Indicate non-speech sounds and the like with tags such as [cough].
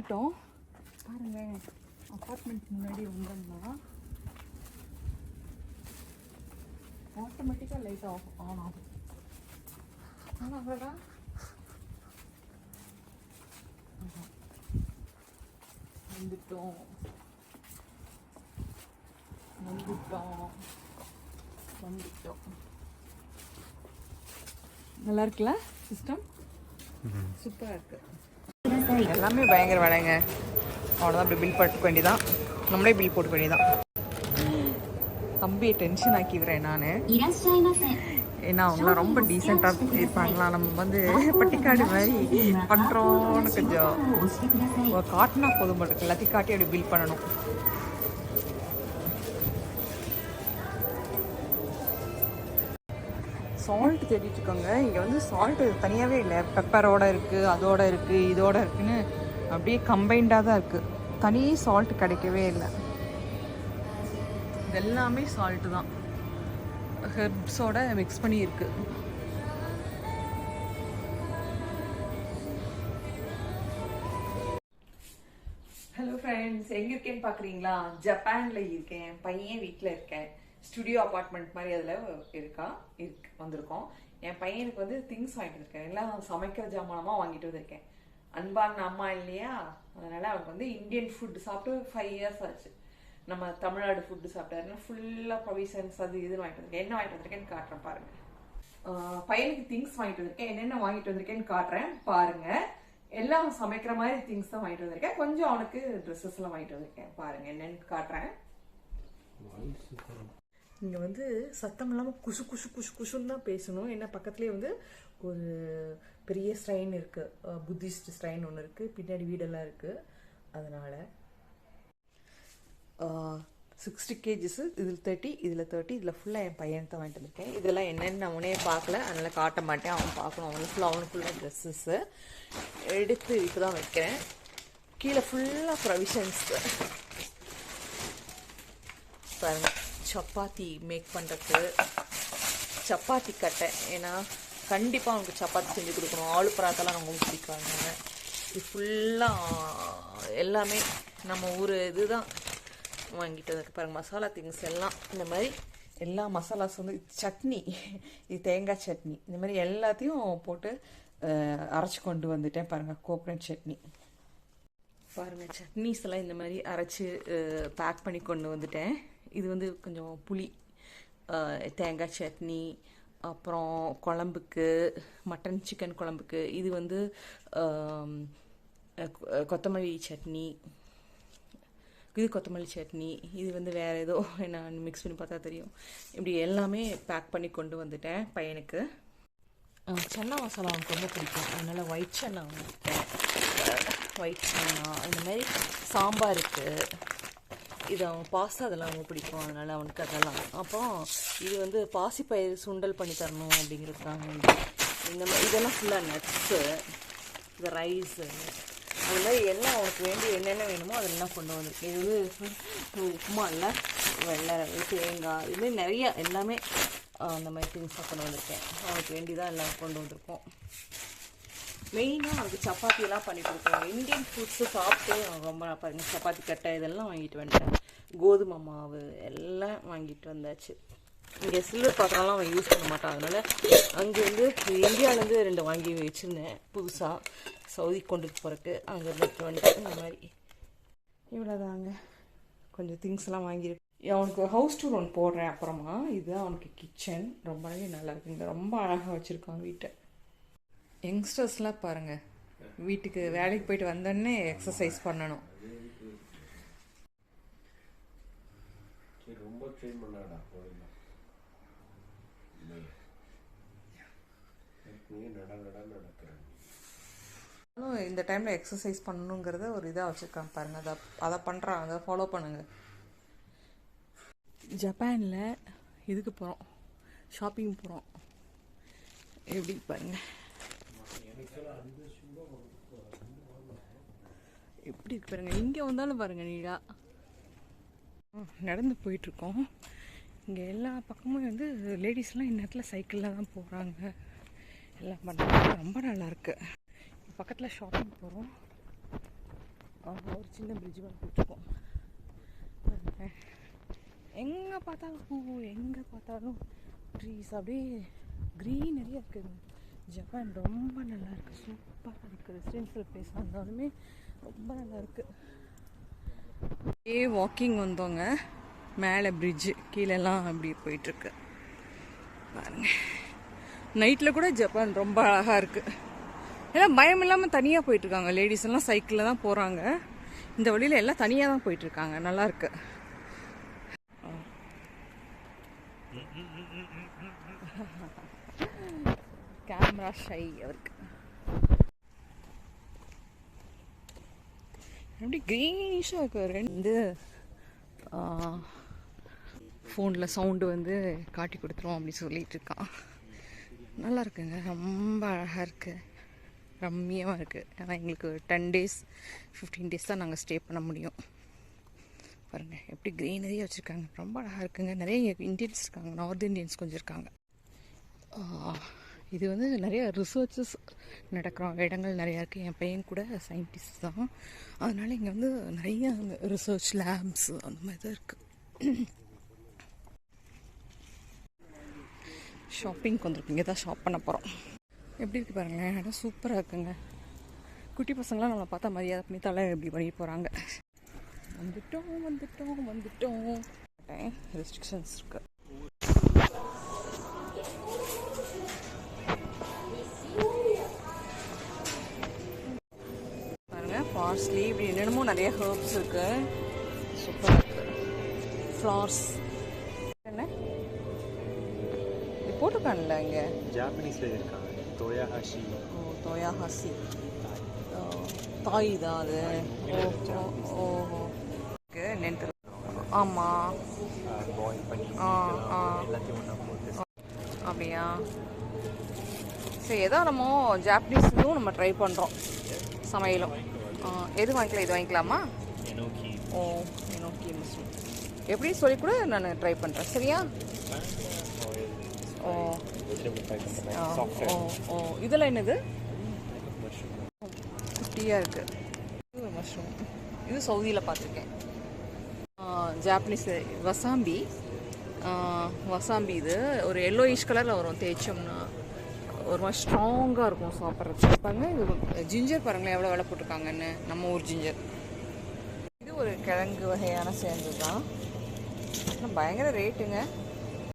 வந்துட்டோம் பாருங்க அப்பார்ட்மெண்ட் முன்னாடி வந்தோம்னா ஆட்டோமேட்டிக்காக லைட் ஆஃப் ஆன் ஆகும். ஆனால் அவ்வளோடா வந்துட்டோம். வந்துட்டோம். வந்துட்டோம். நல்லா இருக்குல்ல சிஸ்டம் சூப்பராக இருக்கு. எல்லாமே பயங்கர விலைங்க. அவ்வளோதான் அப்படி பில் போட்டுக்க வேண்டியதான் நம்மளே பில் போட்டுக்க வேண்டியதான் தம்பியை டென்ஷன் ஆக்கிவிறேன் நான். ஏன்னா அவங்களாம் ரொம்ப டீசெண்டாக இருப்பாங்களா? நம்ம வந்து பட்டிக்காடு மாதிரி பண்ணுறோன்னு கொஞ்சம். காட்டினா போதும் மட்டும் எல்லாத்தையும் காட்டி அப்படி பில் பண்ணணும். சால்ட் தேடிட்டுருக்கோங்க இங்கே வந்து சால்ட் தனியாகவே இல்லை. பெப்பரோட இருக்குது அதோட இருக்குது இதோட இருக்குன்னு அப்படியே கம்பைண்டாக தான் இருக்குது தனி சால்ட் கிடைக்கவே இல்லை. இது எல்லாமே சால்ட்டு தான். ஹெர்ப்ஸோட மிக்ஸ் பண்ணி இருக்குது ஹலோ ஃப்ரெண்ட்ஸ் எங்கே இருக்கேன்னு பார்க்குறீங்களா ஜப்பானில் இருக்கேன் பையன் வீட்டில் இருக்கேன். ஸ்டுடியோ அப்பார்ட்மெண்ட் மாதிரி அதில் இருக்கா? இருக்கு வந்திருக்கோம். என் பையனுக்கு வந்து திங்ஸ் வாங்கிட்டு இருக்கேன். எல்லாம் சமைக்கிற ஜாமானமாக வாங்கிட்டு வந்திருக்கேன். அன்பான அம்மா இல்லையா? அதனால அவனுக்கு வந்து இந்தியன் ஃபுட் சாப்பிட்டு ஃபைவ் இயர்ஸ் ஆச்சு. நம்ம தமிழ்நாடு ஃபுட்டு சாப்பிட்டாருன்னா ஃபுல்லாக ப்ரொவிஷன்ஸ் அது இதுன்னு வாங்கிட்டு வந்திருக்கேன். என்ன வாங்கிட்டு வந்திருக்கேன்னு காட்டுறேன் பாருங்க. பையனுக்கு திங்ஸ் வாங்கிட்டு வந்திருக்கேன். என்னென்ன வாங்கிட்டு வந்திருக்கேன்னு காட்டுறேன் பாருங்க. எல்லாம் சமைக்கிற மாதிரி திங்ஸ் தான் வாங்கிட்டு வந்திருக்கேன். கொஞ்சம் அவனுக்கு ட்ரெஸ்ஸஸ்லாம் வாங்கிட்டு வந்திருக்கேன் பாருங்க. என்னன்னு காட்டுறேன். இங்கே வந்து சத்தம் இல்லாமல் குசு குசு குசு குசுன்னு தான் பேசணும். ஏன்னா பக்கத்துலேயே வந்து ஒரு பெரிய ஸ்ட்ரைன் இருக்குது புத்திஸ்ட் ஸ்ட்ரைன் ஒன்று இருக்குது பின்னாடி வீடெல்லாம் இருக்குது அதனால் சிக்ஸ்டி கேஜிஸு இதில் தேர்ட்டி இதில் தேர்ட்டி இதில் ஃபுல்லாக என் பையன் தான் வாங்கிட்டு வந்திருக்கேன். இதெல்லாம் என்னென்னு நான் உனே பார்க்கல. அதனால் காட்ட மாட்டேன். அவன் பார்க்கணும். அவனுக்கு ஃபுல்லாக அவனுக்கு ஃபுல்லாக ட்ரெஸ்ஸஸ்ஸு எடுத்து இப்போ தான் வைக்கிறேன். கீழே ஃபுல்லாக ப்ரொவிஷன்ஸு பாருங்கள் சப்பாத்தி மேக் பண்ணுறதுக்கு சப்பாத்தி கட்டை. ஏன்னா கண்டிப்பாக அவனுக்கு சப்பாத்தி செஞ்சு கொடுக்கணும். ஆளு பராத்தெல்லாம் ரொம்ப பிடிக்காங்க இது ஃபுல்லாக எல்லாமே நம்ம ஊர் இதுதான். வாங்கிட்டு வந்திருக்கு பாருங்க மசாலா திங்ஸ் எல்லாம். இந்த மாதிரி எல்லா மசாலாஸ் வந்து சட்னி இது தேங்காய் சட்னி. இந்த மாதிரி எல்லாத்தையும் போட்டு அரைச்சி கொண்டு வந்துட்டேன் பாருங்கள் கோகனட் சட்னி. பாருங்கள் சட்னிஸ் எல்லாம் இந்த மாதிரி அரைச்சு பேக் பண்ணி கொண்டு வந்துட்டேன். இது வந்து கொஞ்சம் புளி தேங்காய் சட்னி அப்புறம் குழம்புக்கு மட்டன் சிக்கன் குழம்புக்கு இது வந்து கொத்தமல்லி சட்னி இது கொத்தமல்லி சட்னி இது வந்து வேறு ஏதோ [laughs] நான் மிக்ஸ் பண்ணி பார்த்தா தெரியும். இப்படி எல்லாமே பேக் பண்ணி கொண்டு வந்துட்டேன் பையனுக்கு. சன்னா மசாலா அவனுக்கு ரொம்ப பிடிக்கும். அதனால் ஒயிட் சன்னா ஒயிட் சன்னா இந்த மாதிரி சாம்பாருக்கு இது அவன் பாஸ்தா அதெல்லாம் ரொம்ப பிடிக்கும். அதனால் அவனுக்கு அதெல்லாம். அப்போ இது வந்து பாசிப்பயிறு சுண்டல் பண்ணி தரணும் அப்படிங்கிறதுக்காக வந்து இந்த மாதிரி இதெல்லாம் ஃபுல்லாக நட்ஸு இந்த ரைஸு அது மாதிரி எல்லாம் அவனுக்கு வேண்டிய என்னென்ன வேணுமோ அதெல்லாம் கொண்டு வந்திருக்கேன் இது வந்து உப்புமா இல்லை வெள்ளை தேங்காய் இது மாதிரி நிறைய எல்லாமே அந்த மாதிரி திங்ஸாக கொண்டு வந்திருக்கேன். அவனுக்கு வேண்டியதாக எல்லாம் கொண்டு வந்திருக்கோம். மெயினாக அவனுக்கு சப்பாத்தி எல்லாம் பண்ணி கொடுக்குறோம் இந்தியன் ஃபுட்ஸு சாப்பிட்டு அவன் ரொம்ப சப்பாத்தி கட்டை இதெல்லாம் வாங்கிட்டு வந்துட்டேன். கோதுமை மாவு எல்லாம் வாங்கிட்டு வந்தாச்சு. இங்கே சில்வர் பாத்திரம்லாம் அவன் யூஸ் பண்ண மாட்டான். அதனால அங்கேருந்து இந்தியாவிலேருந்து ரெண்டு வாங்கி வச்சுருந்தேன் புதுசாக சவுதி கொண்டுட்டு போகிறக்கு அங்கேருந்து எடுத்து வந்துட்டேன் இந்த மாதிரி. இவ்வளோதாங்க கொஞ்சம் திங்ஸ்லாம் வாங்கியிருக்கேன் அவனுக்கு ஹவுஸ் டூர் ஒன்று போடுறேன் அப்புறமா. இது அவனுக்கு கிச்சன் ரொம்பவே நல்லா இருக்குங்க ரொம்ப அழகாக வச்சுருக்கான் வீட்டை. யங்ஸ்டர்ஸ்லாம் பாருங்கள் வீட்டுக்கு வேலைக்கு போயிட்டு வந்தோடனே எக்ஸசைஸ் பண்ணணும். ட்ரெயின் பண்ணாடா போயிடலாம் நீ நட நட நடக்கிறேன் நானும் இந்த டைமில் எக்ஸசைஸ் பண்ணணுங்கிறத ஒரு இதாக வச்சுருக்காங்க பாருங்க. அதை அதை பண்ணுறாங்க அதை ஃபாலோ பண்ணுங்க. ஜப்பானில் இதுக்கு போகிறோம் ஷாப்பிங் போகிறோம் எப்படி பாருங்க. எப்படி இருக்கு பாருங்க. இங்கே வந்தாலும் பாருங்க நீடா. நடந்து போயிட்டுருக்கோம். இங்கே எல்லா பக்கமும் வந்து லேடிஸ்லாம் இந்நேரத்தில் சைக்கிளில் தான் போகிறாங்க எல்லாம் பண்ணுறாங்க ரொம்ப நல்லாயிருக்கு பக்கத்தில் ஷாப்பிங் போகிறோம் ஒரு சின்ன பிரிட்ஜ் மேலே போயிட்டுருக்கோம் எங்கே பார்த்தாலும் பூ எங்கே பார்த்தாலும் ட்ரீஸ் அப்படியே க்ரீனரியாக இருக்குது ஜப்பான் ரொம்ப நல்லா இருக்குது சூப்பராக இருக்குது. ரெசிடென்ஷியல் பிளேஸாக இருந்தாலுமே ரொம்ப நல்லா இருக்குது ஏ வாக்கிங் வந்தோங்க. மேலே பிரிட்ஜு கீழெல்லாம் அப்படி போயிட்டுருக்கு. பாருங்க. நைட்டில் கூட ஜப்பான் ரொம்ப அழகாக இருக்குது எல்லாம் பயம் இல்லாமல் தனியாக போயிட்டுருக்காங்க. லேடிஸ் எல்லாம் சைக்கிளில் தான் போகிறாங்க இந்த வழியில் எல்லாம் தனியாக தான் போயிட்டுருக்காங்க. நல்லா இருக்கு. கேமரா ஷை [laughs] அவருக்கு. எப்படி க்ரீனிஷாக இருக்கு. ரெண்டு ஃபோனில் சவுண்டு வந்து காட்டி கொடுத்துரும் அப்படின்னு சொல்லிட்டு இருக்கான் நல்லா இருக்குங்க. ரொம்ப அழகாக இருக்குது ரம்மியமாக இருக்குது ஏன்னா எங்களுக்கு டென் டேஸ் ஃபிஃப்டீன் டேஸ் தான் நாங்கள் ஸ்டே பண்ண முடியும். பாருங்கள் எப்படி க்ரீனரியாக வச்சுருக்காங்க. ரொம்ப அழகாக இருக்குங்க. நிறைய இந்தியன்ஸ் இருக்காங்க. நார்த் இந்தியன்ஸ் கொஞ்சம் இருக்காங்க. இது வந்து நிறைய ரிசர்ச்சஸ் நடக்கிற இடங்கள் நிறையா இருக்குது என் பையன் கூட சயின்டிஸ்ட் தான். அதனால் இங்கே வந்து நிறைய ரிசர்ச் லேப்ஸ் அந்த மாதிரி தான் இருக்குது ஷாப்பிங்க்கு வந்திருக்கோம் இங்கே தான் ஷாப் பண்ண போகிறோம் எப்படி இருக்குது பாருங்களேன். இடம் சூப்பராக இருக்குங்க. குட்டி பசங்களாம் நம்மளை பார்த்தா மரியாதை பண்ணி தலை இப்படி பண்ணி போகிறாங்க வந்துட்டோம் வந்துட்டோம் வந்துட்டோம். ரெஸ்ட்ரிக்ஷன்ஸ் இருக்குது பார்ஸ்லி இப்படி என்னென்னமோ நிறைய ஹர்ப்ஸ் இருக்கு. சூப்பராக இருக்கு. ஃப்ளார்ஸ் என்ன? இது போட்டிருக்கான்ல இங்கே? ஜாப்பனீஸ்ல இருக்காங்க. தோயாஹாஷி ஓ தோயா ஹாசி தாய் தான் அது. ஓ ஓ ஓ. என்னன்னு ஆமாம் ஆ, ஆ. அப்படியா? சரி ஏதோ நம்ம ஜாப்பனீஸ் நம்ம ட்ரை பண்ணுறோம் சமையலும். எது வாங்கிக்கலாம் இது வாங்கிக்கலாமா? எனோக்கி ஓ ஓகே மஷ்ரூம் எப்படி சொல்லி கூட நான் ட்ரை பண்ணுறேன் சரியா? ஓ பண்ணுறேன் சாஃப்ட் ஓ ஓ இதெல்லாம் என்னது? குட்டியாக இருக்குது இது மஷ்ரூம் இது சவுதியில் பார்த்துருக்கேன். ஜாப்பனீஸ் வசாம்பி. வசாம்பி இது. ஒரு எல்லோயிஷ் கலரில் வரும் தேய்ச்சோம்னா. ஒரு மாதிரி ஸ்ட்ராங்காக இருக்கும் சாப்பிட்றது பாருங்க இது ஜிஞ்சர் பாருங்களேன் எவ்வளோ விலை போட்டிருக்காங்கன்னு. நம்ம ஊர் ஜிஞ்சர் இது ஒரு கிழங்கு வகையான சேர்ந்து தான். ஆனால் பயங்கர ரேட்டுங்க